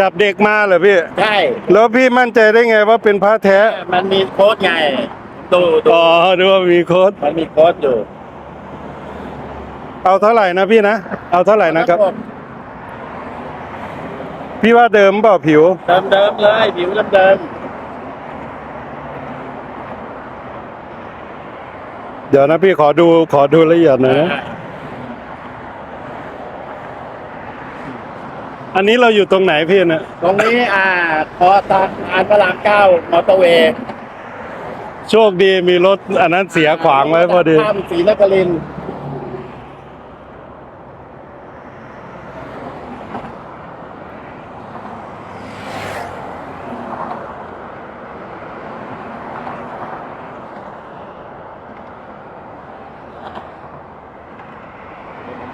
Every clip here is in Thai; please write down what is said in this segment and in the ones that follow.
จับเด็กมาเหรอพี่ ใช่แล้วพี่มั่นใจได้ไงว่าเป็นพระแท้ มันมีโค้ดไงดูดูอ๋อดูว่ามีโค้ดมันมีโค้ดอยู่ เอาเท่าไหร่นะพี่นะ เอาเท่าไหร่นะครับ พี่ว่าเดิมเปล่าผิว เดิมเดิมๆเลยผิวเดิมเดิมเดี๋ยวนะพี่ขอดูขอดูละเอียดหน่อยนะ อันนี้เราอยู่ตรงไหนพี่นะตรงนี้อ่าพอตาอ่านพระรามเก้ามอเตอร์เวย์โชคดีมีรถอันนั้นเสียขวางไว้พอดีข้ามศรีนครินทร์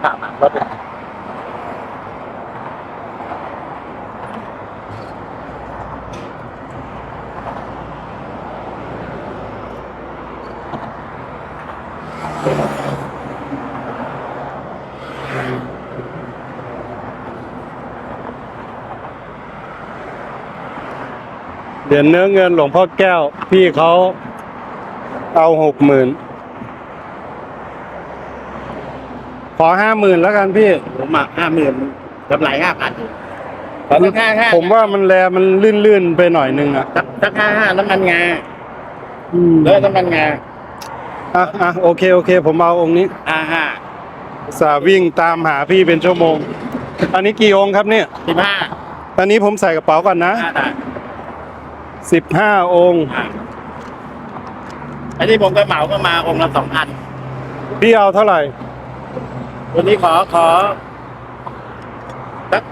ขับมารถ เหรียญเนื้อเงินหลวงพ่อแก้ว พี่เขาเอาหกหมื่นขอห้าหมื่นแล้วกันพี่ผมอะห้าหมื่นกำไรห้าพันขอสักห้าห้าผมว่ามันแลมันลื่นๆไปหน่อยนึงอะสักสักห้าห้าน้ำมันงาอืมเลยน้ำมันงาอะอะโอเคโอเค ผมเอาองค์นี้ห้าห้า สาวิ่งตามหาพี่เป็นชั่วโมง อันนี้กี่องค์ครับเนี่ยสิบห้าอันนี้ผมใส่กระเป๋าก่อนนะห้าบาทสิบห้าองค์อ่าอันนี้ผมก็เหมาก็มาองค์ละสองพันพี่เอาเท่าไหร่ วันนี้ขอขอสัก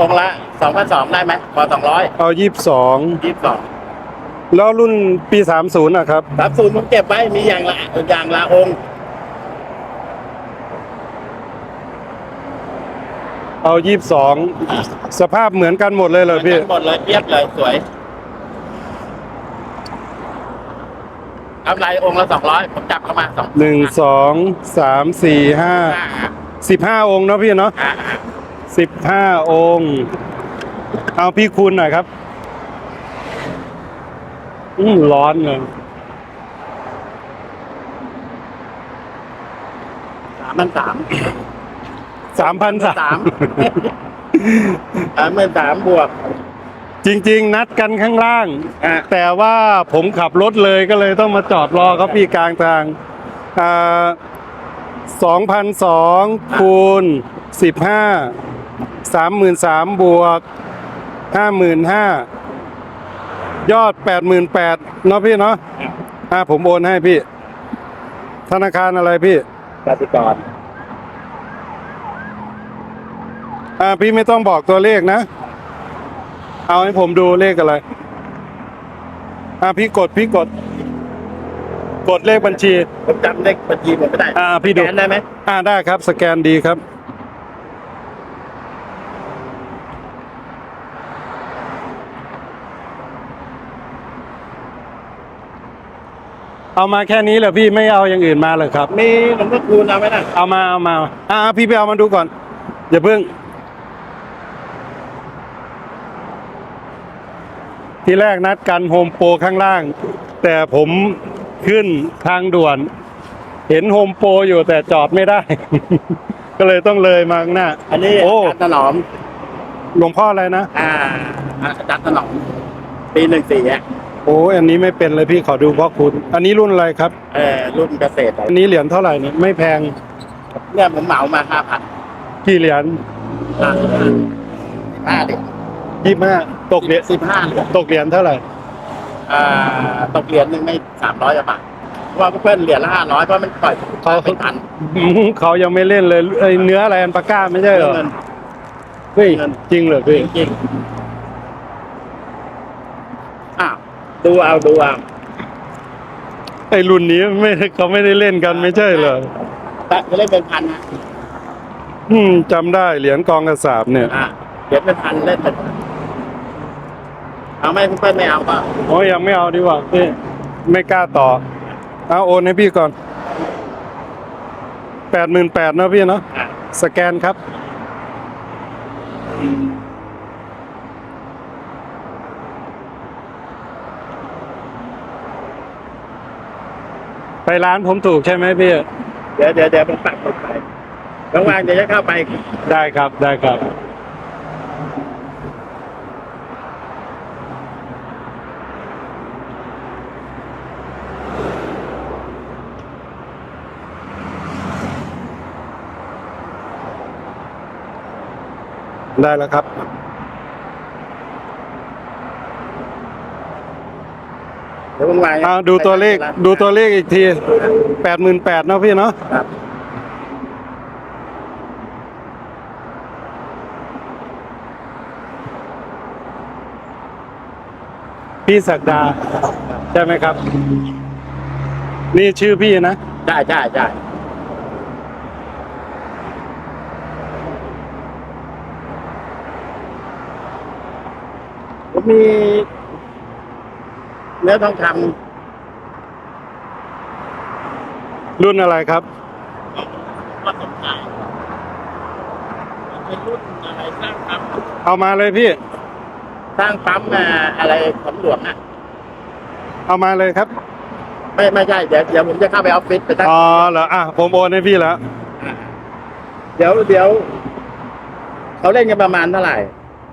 องค์ละสองพันสองได้ไหมขอสองร้อยเอายี่สิบสองยี่สิบสองแล้วรุ่นปีสามศูนย์นะครับสามศูนย์ผมเก็บไว้มีอย่างละอย่างละองค์ เอายี่สิบสองสภาพเหมือนกันหมดเลยเหรอพี่ หมดเลยเรียบเลยสวยกำไรองค์ละสองร้อยผมจับเข้ามาสองหนึ่งสองสามสี่ห้าห้าสิบห้าองค์เนาะพี่เนาะอ่าสิบห้าองค์ เอาพี่คุณหน่อยครับ อืมร้อนเลยสามพันสาม สามพันสาสามมสามหมื่นสามบวก จริง ๆ นัดกันข้างล่าง อ่าแต่ว่าผมขับรถเลยก็เลยต้องมาจอดรอเขาพี่กลางทางอ่าสองพันสองคูณสิบห้าสามหมื่นสามบวกห้าหมื่นห้ายอดแปดหมื่นแปดเนาะพี่เนาะอ่าผมโอนให้พี่ ธนาคารอะไรพี่กติกร อ่าพี่ไม่ต้องบอกตัวเลขนะ เอาให้ผมดูเลขอะไร อ่าพี่กดพี่กด กดเลขบัญชี ผมจำเลขบัญชีผมไม่ได้อ่าพี่ดูแกนได้ไหมอ่าได้ครับ สแกนดีครับ เอามาแค่นี้เหรอพี่ไม่เอาอย่างอื่นมาเลยครับ มีหลวงพ่อคูณเอาไหมนะเอามาเอามาอ่าพี่ไปเอามาดูก่อนอย่าเพิ่ง ทีแรกนัดกันโฮมโปรข้างล่าง แต่ผมขึ้นทางด่วน เห็นโฮมโปรอยู่แต่จอดไม่ได้ ก็เลยต้องเลยมาข้างหน้าอันนี้โอ้อาจารย์ถนอมหลวงพ่ออะไรนะ อ่าอาจารย์ถนอมปีหนึ่งสี่อะโอ้ยอันนี้ไม่เป็นเลยพี่ขอดูพ่อคุณ อันนี้รุ่นอะไรครับเออรุ่นเกษตรอันนี้เหรียญเท่าไหร่เนี่ยไม่แพง เนี่ยผมเหมามาห้าพันกี่เหรียญห้าห้าดิ ยี่ห้าตกเหรียญสิบห้าเหรียญตกเหรียญเท่าไหร่อ่าตกเหรียญหนึ่งไม่สามร้อยบาทเพราะว่าเพื่อนเหรียญละห้าร้อยเพราะมันปล่อยเขาไม่ทันอืมเขายังไม่เล่นเลยไอ้เนื้ออะไรอันปาก้าไม่ใช่เหรอเงินเฮ้ยเงินจริงเหรอจพี่ริงจริงอ้าวดูเอาดูเอาไอ้รุ่นนี้ไม่เขาไม่ได้เล่นกันไม่ใช่เหรอแต่จะเล่นเป็นพันนะอืมจำได้เหรียญกองกระสาบเนี่ยอ่าเหรียญเป็นพันเล่นเป็นพัน เอาไม่คุณเปิ้ลไม่เอาป่ะโอ้ยยังไม่เอาดีกว่าพี่ไม่กล้าต่อ เอาโอนให้พี่ก่อนแปดหมื่นแปดนะพี่เนาะสแกนครับ ไปร้านผมถูกใช่ไหมพี่ เดี๋ยวเดี๋ยวเดี๋ยวผมปักลงไประหว่างเดี๋ยวจะเข้าไปได้ครับได้ครับ ได้แล้วครับ เดี๋ยวว่างๆอ่าดูตัวเลขดูตัวเลขอีกทีแปดหมื่นแปดเนาะพี่เนาะครับพี่ศักดา ใช่ไหมครับ นี่ชื่อพี่นะ ใช่ใช่ใช่ ผมมีเนื้อทองครุ่นอะไรครับำก็สนใจเป็นรุ่นอะไรสร้างปั๊มเอามาเลยพี่ สร้างปั๊มอะอะไรของหลวงอะ เอามาเลยครับ ไม่ไม่ใช่เดี๋ยวเดี๋ยวผมจะเข้าไปออฟฟิศไปตั้งอ๋อเหรออะผมโอนให้พี่แล้ว เดี๋ยวเดี๋ยวเขาเล่นกันประมาณเท่าไหร่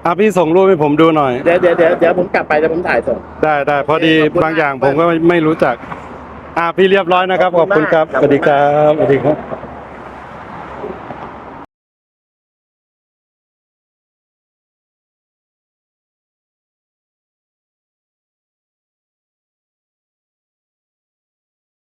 อะพี่ส่งรูปให้ผมดูหน่อย เดี๋ยวเดี๋ยวเดี๋ยวเดี๋ยวผมกลับไปเดี๋ยวผมถ่ายส่ง ได้ได้พอดีขอบคุณบางอย่างมากผมก็ไม่ไม่รู้จัก อะพี่เรียบร้อยนะครับ ขอบคุณครับขอบสวัสคุดีณคมากรับสวัสดีครับ